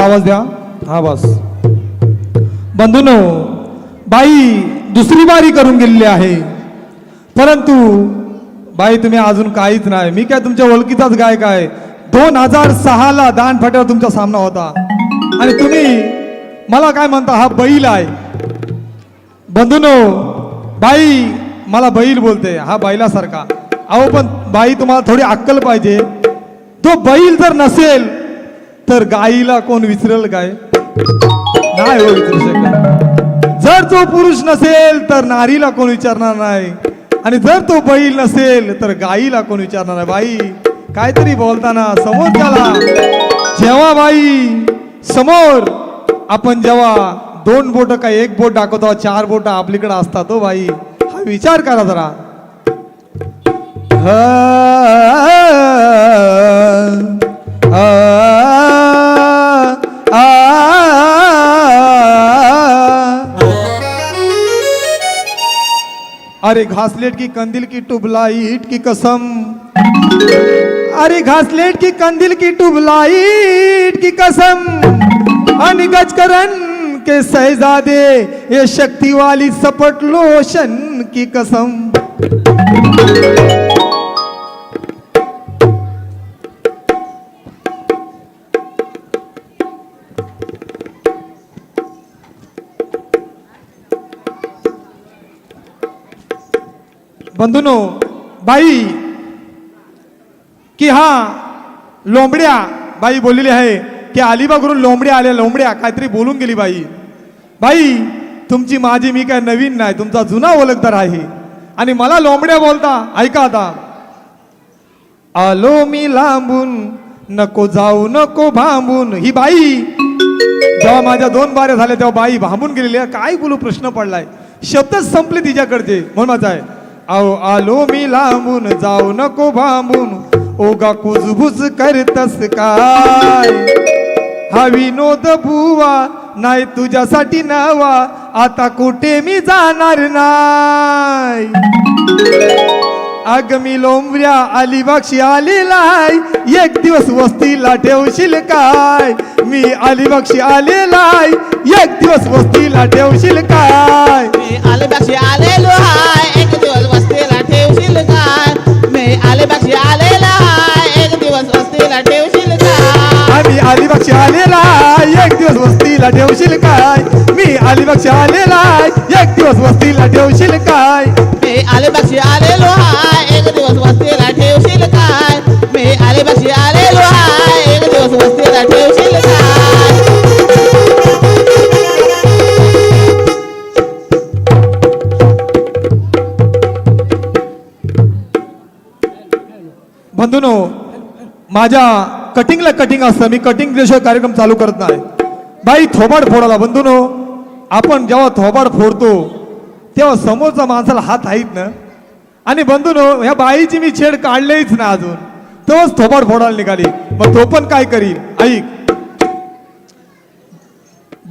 थोडा आवाज द्या. हा बस. बंधूनो बाई दुसरी बारी करून गेलेली आहे. परंतु बाई तुम्ही अजून काहीच नाही. मी काय तुमच्या ओळखीचाच गायक आहे. दोन हजार सहाला दान फाट्यावर तुमचा सामना होता. आणि तुम्ही मला काय म्हणता हा बैल आहे. बंधूनो बाई मला बैल बोलते हा बैलासारखा. अहो पण बाई तुम्हाला थोडी अक्कल पाहिजे. तो बैल जर नसेल तर गाईला कोण विसरल काय? नाही हो विचारू शकत. जर तो पुरुष नसेल तर नारीला कोण विचारणार नाही. आणि जर तो बैल नसेल तर गाईला कोण विचारणार नाही. बाई काहीतरी बोलताना समोर त्याला जेव्हा बाई समोर आपण जेव्हा दोन बोट काय एक बोट दाखवतो चार बोट आपलीकडे असतात तो बाई. हा विचार करा जरा. आ, अरे घासलेट की कंदिल की ट्यूबलाइट की कसम अरे घासलेट की कंदिल की ट्यूबलाइट की कसम आणि गजकरण के सहजादे ये शक्ति वाली सपट लोशन की कसम बंधूनो बाई की हा लोंबड्या बाई बोललेली आहे की अलिबागवरून लोंबड्या आल्या लोंबड्या काहीतरी बोलून गेली बाई. बाई तुमची माझी मी काय नवीन नाही तुमचा जुना ओळखदार आहे. आणि मला लोंबड्या बोलता ऐका आता. आलो मी लांबून नको जाऊ नको भांबून. ही बाई जेव्हा माझ्या दोन बाऱ्या झाल्या तेव्हा बाई भांबून गेलेली काय बोलू प्रश्न पडलाय. शब्दच संपले तिच्याकडचे म्हणून माझा आहे. आओ आलो मी लांबून जाऊ नको भांबून. ओगा कुजबुज करतस काय? हा विनोद बुवा नाही तुझ्यासाठी नवा. आता कुठे मी जाणार नाही? अग मी लोंबऱ्या अलिबागशी आलेलाय. एक दिवस वस्तीला ठेवशील काय? मी अलिबागशी आलेलाय. एक दिवस वस्तीला ठेवशील काय? मी अलिबागशी आलेलो हाय. एक दिवस अलिबागशी आलेला एक दिवस वस्तीला ठेवशील काय? आम्ही अलिबागशी आलेला एक दिवस वस्तीला ठेवशील काय? मी अलिबागशी आलेला एक दिवस वस्तीला ठेवशील काय? मी अलिबागशी आलेलो हाय एक दिवस वस्तीला ठेवशील काय? मी अलिबागशी आलेलो बंधूनो माझ्या कटिंगला कटिंग असतं. मी कटिंग दिल्याशिवाय कार्यक्रम चालू करत नाही. बाई थोबाड फोडाला बंधूनो आपण जेव्हा थोबाड फोडतो तेव्हा समोरचा माणसाला हात आहेत ना? आणि बंधूनो ह्या बाईची मी छेड काढलेच ना अजून. तोच थोबाड फोडायला निघाली. मग तो पण काय करील ऐक.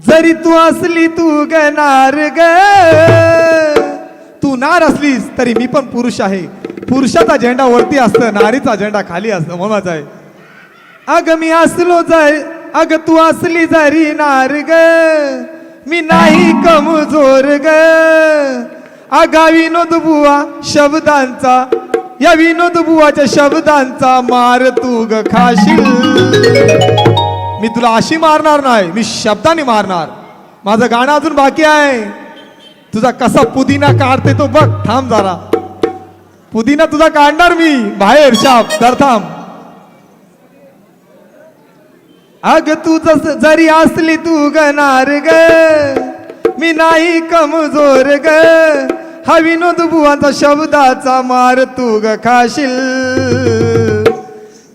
जरी तू असली तू गणार ग. तू नार असलीस तरी मी पण पुरुष आहे. पुरुषाचा झेंडा वरती असतं नारीचा झेंडा खाली असतं म्हणूनच आहे. अग मी असलो जाय अग तू असली जरी नार ग. मी नाही कमजोर ग. अगा विनोद बुवा शब्दांचा या विनोद बुवाच्या शब्दांचा मार तू ग खाशील. मी तुला अशी मारणार नाही मी शब्दाने मारणार. माझं गाणं अजून बाकी आहे. तुझा कसा पुदिना काढते तो बघ थांब जरा. पुदिना तुझा काढणार मी. बाहेर शाप तर थांब. अग तू जस जरी असली तू गणार ग. मी नाही कमजोर ग. हा विनोद बुवाचा शब्दाचा मार तू ग खाशील.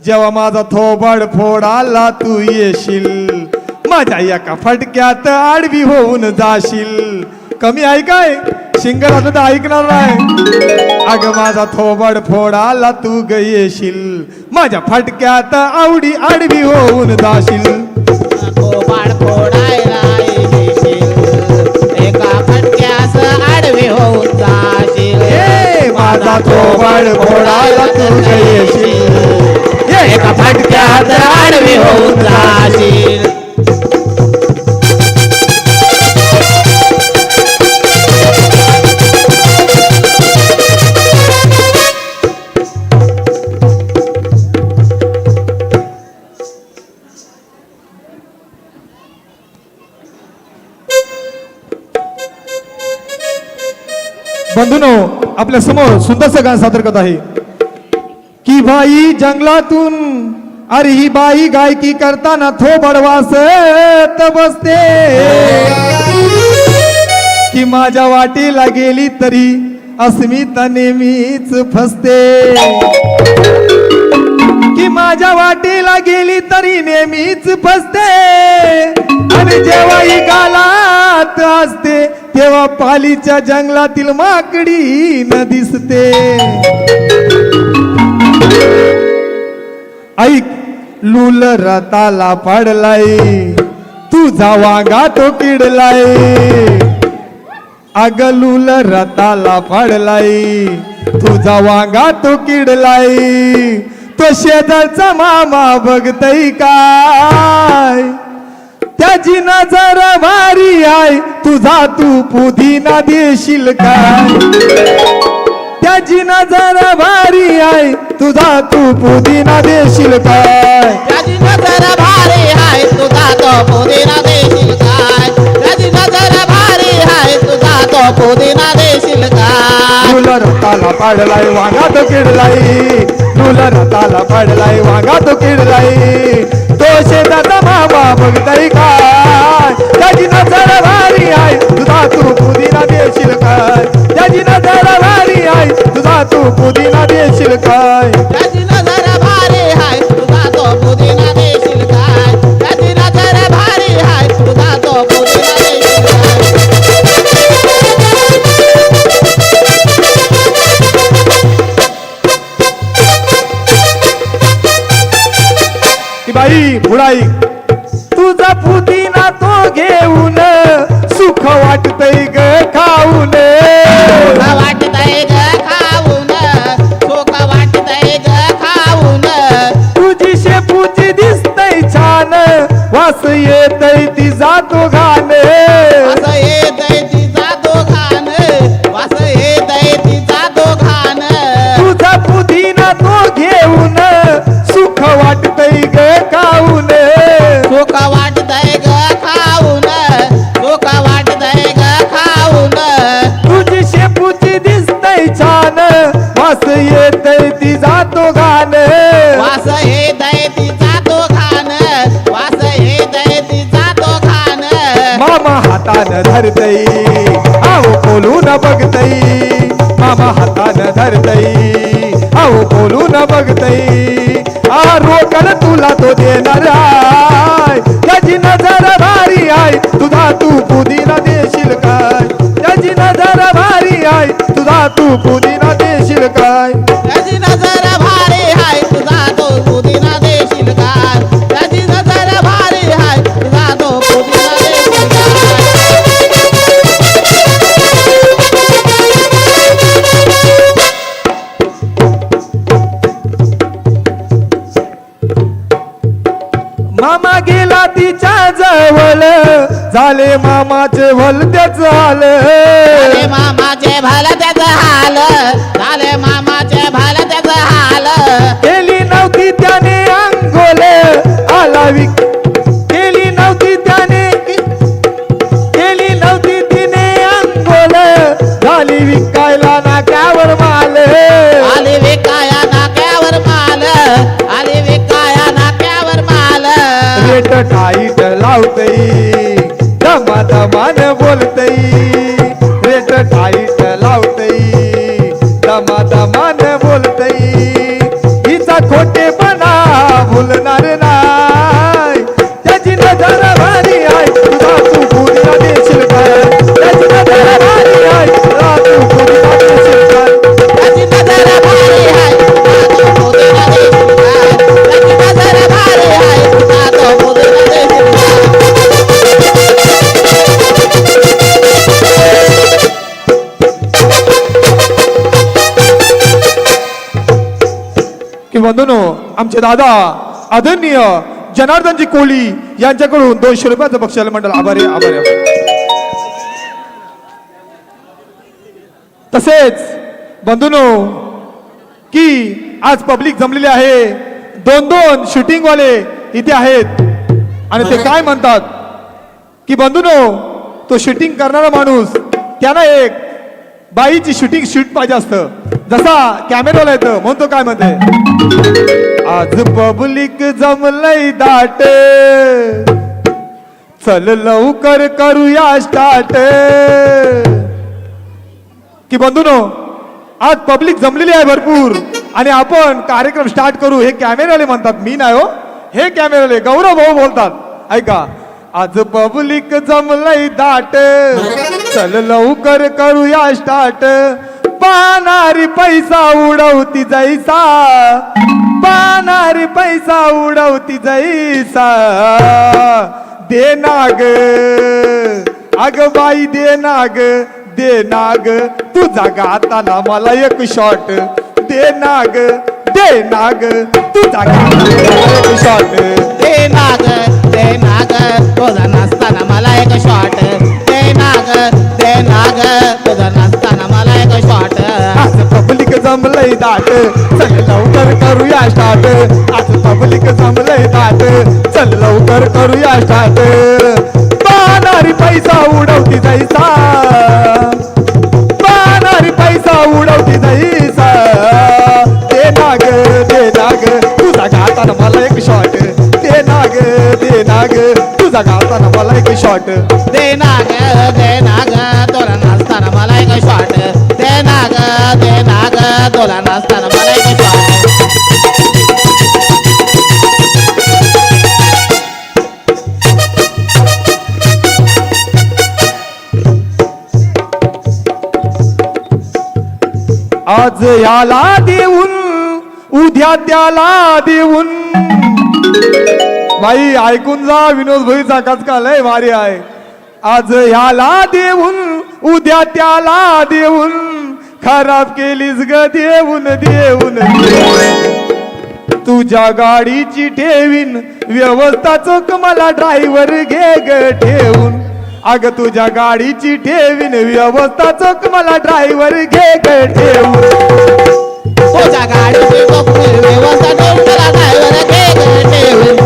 जेव्हा माझा थोबड फोडाला तू येशील माझ्या एका फटक्यात आडवी होऊन जाशील. कमी आहे काय? शिंगल असलं तर ऐकणार नाही. अग माझा थोबड फोडाला तू ग येशील. माझ्या फटक्यात आवडी आडवी होऊन जाशील. थोबाड फोडायला येशील. एका फटक्यास आडवे होऊन जाशील. ए माझा थोबड फोडाला तू ग येशील. एका फटक्यात आडवे बंधूनो आपल्यासमोर सुंदरचं गाणं सादर करत आहे. की भाई जंगलातून अरे ही बाई गायकी करताना थो बडवासत बसते. की माझ्या वाटेला गेली तरी अस्मिता नेहमीच फसते. की माझ्या वाटेला गेली तरी नेहमीच फसते. आणि जेव्हा ही गालात असते तेव्हा पालीच्या जंगलातील माकडी न दिसते. ऐक लूल रताला पाडलाय तुझा वागा तो किडलाय. अग लूल रताला पाडलाय तुझा वागा तो किडलाय. तो शेजारचा मामा बघतय काय? त्याची नजर भारी आहे. तुझा तू पुदिना देशील काय त्याची नजर भारी आहे. तुझा तू पुदिना देशील काय त्याची नजर भारी आहे. तुझा तो पुदिना देशील काय त्याची नजर भारी आहे. तुझा तो पुदिना देशील काय तुला रताला पाडलाय वांगा तो किडलाय तुला रताला वागा वांगा तो किडलाय. तो शेताचा मामा बघताय काय त्याची नजर भारी आहे तुझा तू पुदिना देशील काय त्याची नजर भारी आहे तुझा तू पुदिना देशील काय बाई तुझा पुदिना तो घेऊन सुख वाटतय ग खाऊन. वाटतंय ग खाऊन सुख वाटतंय ग खाऊन. तुझी शेपूची दिसतय छान वास येतय ती जातो घाण हातान धरतई. आहो बोलून बघतई. मामा हातान धरतई. आहो बोलून बघतई. आ रोकड तुला तो देणारा. झाले मामाचे भलतेच झाले झालं मामाचे भल त्याचं हाल. झाले मामाचे भल त्याचं हाल. केली नव्हती त्याने अंगोल आला विक आमचे दादा आदरणीय जनार्दनजी कोहली यांच्याकडून दोनशे रुपयाचं बक्षाला मंडळ आभारी आभारी तसेच बंधूनो की आज पब्लिक जमलेली आहे. दोन दोन शूटिंग वाले इथे आहेत. आणि ते काय म्हणतात? की बंधूनो तो शूटिंग करणारा माणूस त्यांना एक बाईची शूटिंग शूट पाहिजे असतं. जसा कॅमेराला येतो म्हणतो काय म्हणते आज पब्लिक जमलय दाट. चल लवकर करूया स्टार्ट की बंधूनो आज पब्लिक जमलेली आहे भरपूर. आणि आपण कार्यक्रम स्टार्ट करू. हे कॅमेराले म्हणतात मी नाही हो. हे कॅमेराले गौरव भाऊ बोलतात. ऐका आज पब्लिक जमलय दाट. चल लवकर करूया स्टार्ट पानारी पैसा उडवती जैसा पानारी पैसा उडवती जैसा। दे नाग अग बाई दे नाग दे नाग तुझा गाताना मला एक शॉट दे नाग दे नाग तुझा गाताना एक शॉट ते दाट. चल लवकर करूया स्टार्ट. आज पब्लिक जमलंय दाट चल लवकर करूया स्टार्ट. पाहणारी पैसा उडवती जायचा पानारी पैसा उडवती जायचा ते नाग ते नाग. तुझा गाताना मला एक शॉट ते नाग ते नाग. तुझा गाताना मला एक शॉट ते नाग ते नाग. तुला नसताना मला एक शॉट ते नाग ते नाग तुला आज याला देऊन उद्या त्याला देऊन. बाई ऐकून जा विनोद भाईचा कचका लय भारी आहे. आज याला देऊन उद्या त्याला देऊन. खराब केलीस ग देऊन देऊन. तुझ्या गाडीची ठेवीन व्यवस्था चोख मला ड्रायव्हर घे ग ठेवून अग तुझ्या गाडीची ठेवीन व्यवस्था चोख मला ड्रायव्हर घे ग ठेवून तुझ्या गाडीची व्यवस्था मला ड्रायव्हर घे ग ठेवून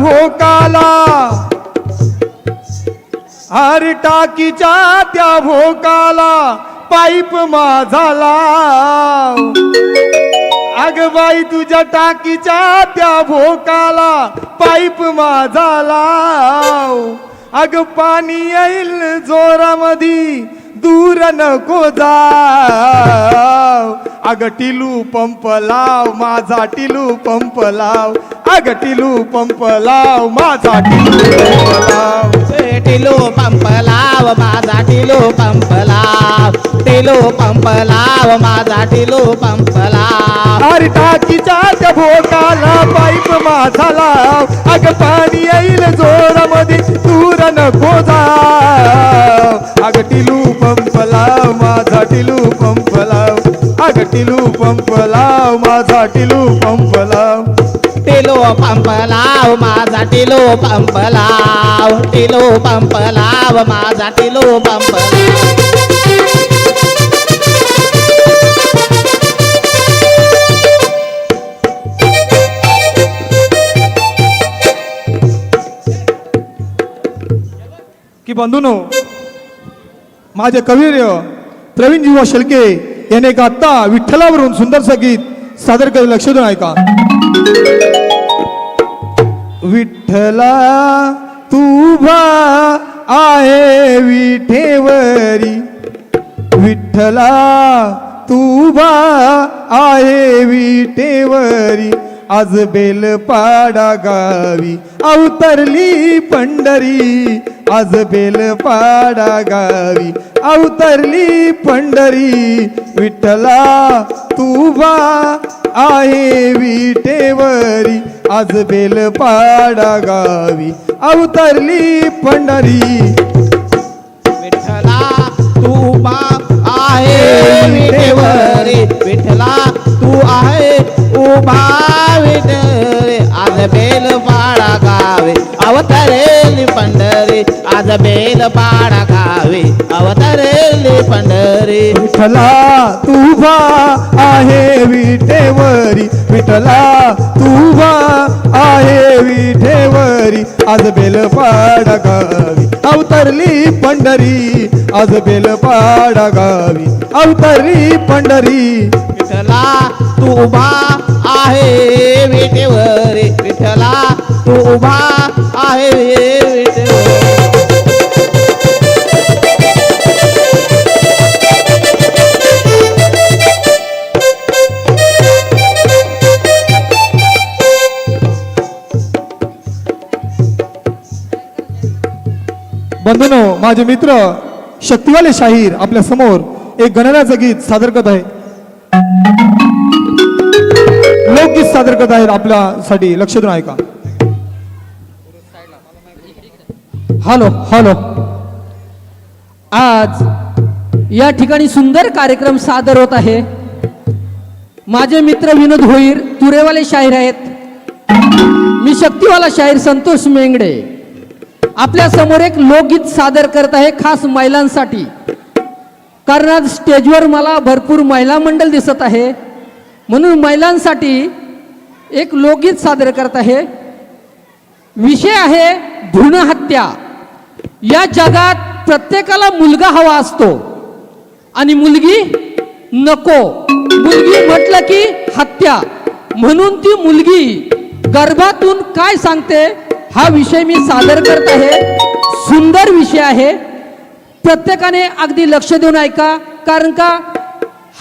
भोकाला. हर टाकीच्या त्या भोकाला पाईप माझाला. अग बाई तुझ्या टाकीच्या त्या भोकाला पाईप माझाला. अग पाणी येईल जोरामधी. दूर नको जा अग टिलू पंप लाव माझा टिलू पंप लाव. अग टिलू पंप लाव माझा टिलू पंप लाव. टिलो पंप लाव माझा टिलो पंप लाव. टिलो पंप लाव माझा टिलो पंप लाव. अरे टाकीच्या भोकाला पाईप माझा लाव. अग पाणी येईल जोरामध्ये दूर नको जा अग टिलू टिलू पंप लाव. अग टिलू पंप लाव माझा टिलू पंप लाव. टिलो पंप लाव माझा टिलो पंप लाव. टिलो पंप लाव माझा टिलो पंप की बंधूनो माझे कवीर प्रवीण जीवा शेळके याने एक आत्ता विठ्ठलावरून सुंदरसं गीत सादर केलं. लक्ष देऊन ऐका. विठ्ठला तुभा आहे विठेवरी. विठ्ठला तुभा आहे विठेवरी. आज बेलपाडा गावी अवतरली पंढरी. आज बेलपाडा गावी अवतरली पंढरी. विठ्ठला तुबा आहे विटेवरी. आज बेल पाडा गावी अवतरली पंढरी. विठे आज बेल पाडा गावे. अवतरेली पंढरी आज बेल पाडा गावे. अवतरेली पंढरी. विठला तुभा आहे विठेवरी. विठला तुबा आहे विठेवरी. आज बेलपाडा गावी. अवतरली पंढरी. आज बेलपाडा गावी. अवतरली पंढरी. विठला तू उभा आहे विठेवरी. विठला तू उभा आहे विठेवरी. बंधनो माझे मित्र शक्तिवाले शाहीर आपल्यासमोर एक गणनाचं गीत सादर करत आहे. लोकगीत सादर करत आहेत आपल्यासाठी. लक्ष देऊन ऐका. Hello hello. आज या ठिकाणी सुंदर कार्यक्रम सादर होत आहे. माझे मित्र विनोद होईर तुरेवाले शाहीर आहेत. मी शक्तिवाला शाहीर संतोष मेंगडे. आपल्यासमोर एक लोकगीत सादर करत आहे खास महिलांसाठी. कारण आज स्टेजवर मला भरपूर महिला मंडळ दिसत आहे. म्हणून महिलांसाठी एक लोकगीत सादर करत आहे. विषय आहे भ्रूणहत्या या जगात प्रत्येकाला मुलगा हवा असतो. आणि मुलगी नको. मुलगी म्हटलं की हत्या. म्हणून ती मुलगी गर्भातून काय सांगते? हा विषय मी सादर करत आहे. सुंदर विषय आहे. प्रत्येकाने अगदी लक्ष देऊन ऐका कारण का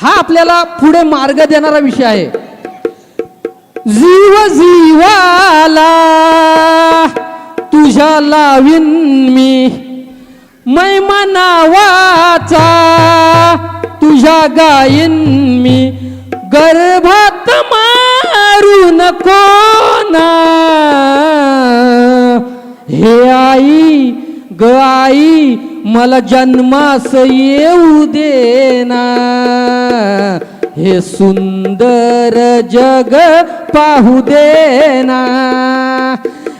हा आपल्याला पुढे मार्ग देणारा विषय आहे. जीव जीवाला तुझ्या लावीन मी. मैमा नावाचा तुझ्या गायीन मी. गर्भात मारू नको ना. हे आई ग आई मला जन्मास येऊ देना हे सुंदर जग पाहू देना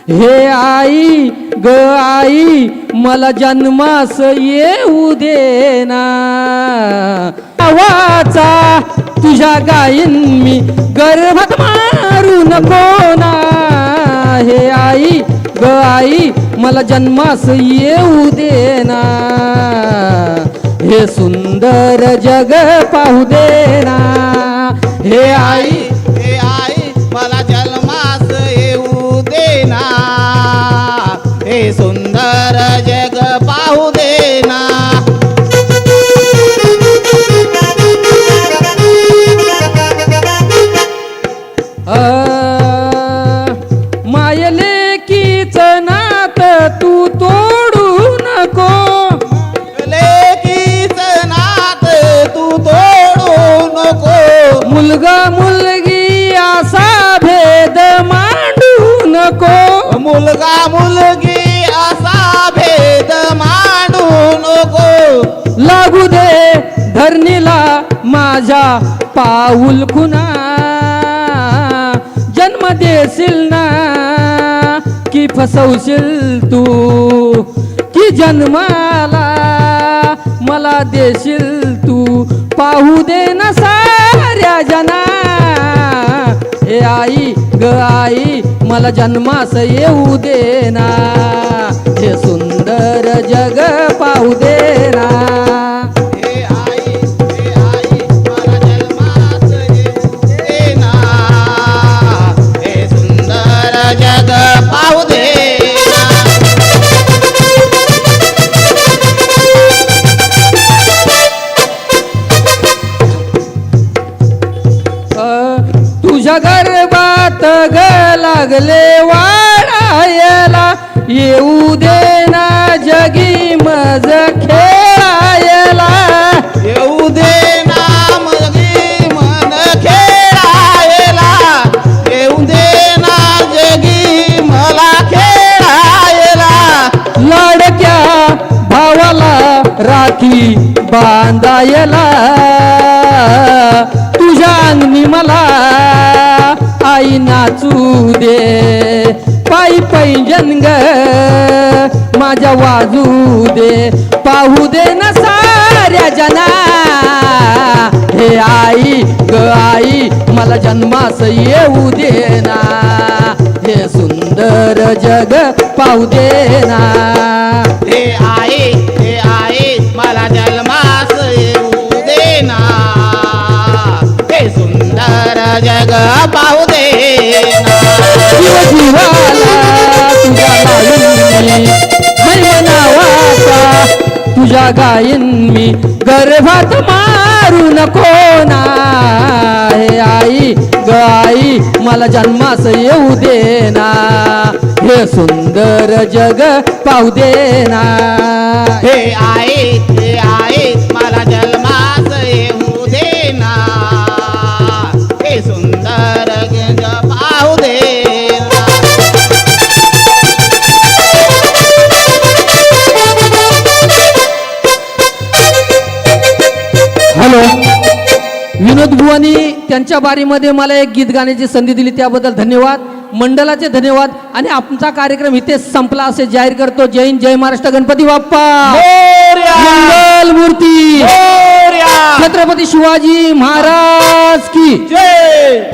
हे आई ग आई मला जन्मास येऊ देना आवाचा तुझ्या गाईन मी गर्भात मारू नको ना. हे आई ग आई मला जन्मास येऊ देना हे सुंदर जग पाहू देना हे आई हे आई मला जन्मास येऊ देना हे सुंदर मुलगी असा भेद मांडू नको. लागू दे धरणीला माझ्या पाऊल खुना जन्म देशील ना की फसवशील तू? की जन्माला मला देशील तू? पाहू दे ना साऱ्या जना हे आई ग आई मला जन्मास येऊ देना हे सुंदर जग पाहू देना लागले वाढायला. येऊ दे ना जगी मज खेळायला. येऊ दे येऊ जगी मला राखी बांधायला. तुझ्या अंगणी मला आई नाचू दे. पायी पैंजन ग माझ्या वाजू दे. पाहू दे ना साऱ्या जना. हे आई ग आई मला जन्मास येऊ दे ना. हे सुंदर जग पाहू दे ना. हे आहे हे आहे मला जन्मास येऊ दे ना. सुंदर जग पाहू दे तुझ्या गाईन मी गर्भात मारू नको ना. हे आई ग आई मला जन्मास येऊ दे ना. हे सुंदर जग पाहू दे ना. हे आहे हे आहे मला जन्मास बुवानी त्यांच्या बारीमध्ये मला एक गीत गाण्याची संधी दिली त्याबद्दल धन्यवाद. मंडळाचे धन्यवाद. आणि आमचा कार्यक्रम इथे संपला असे जाहीर करतो. जय हिंद जय महाराष्ट्र. गणपती बाप्पा. मंगल मूर्ती छत्रपती शिवाजी महाराज की. जय.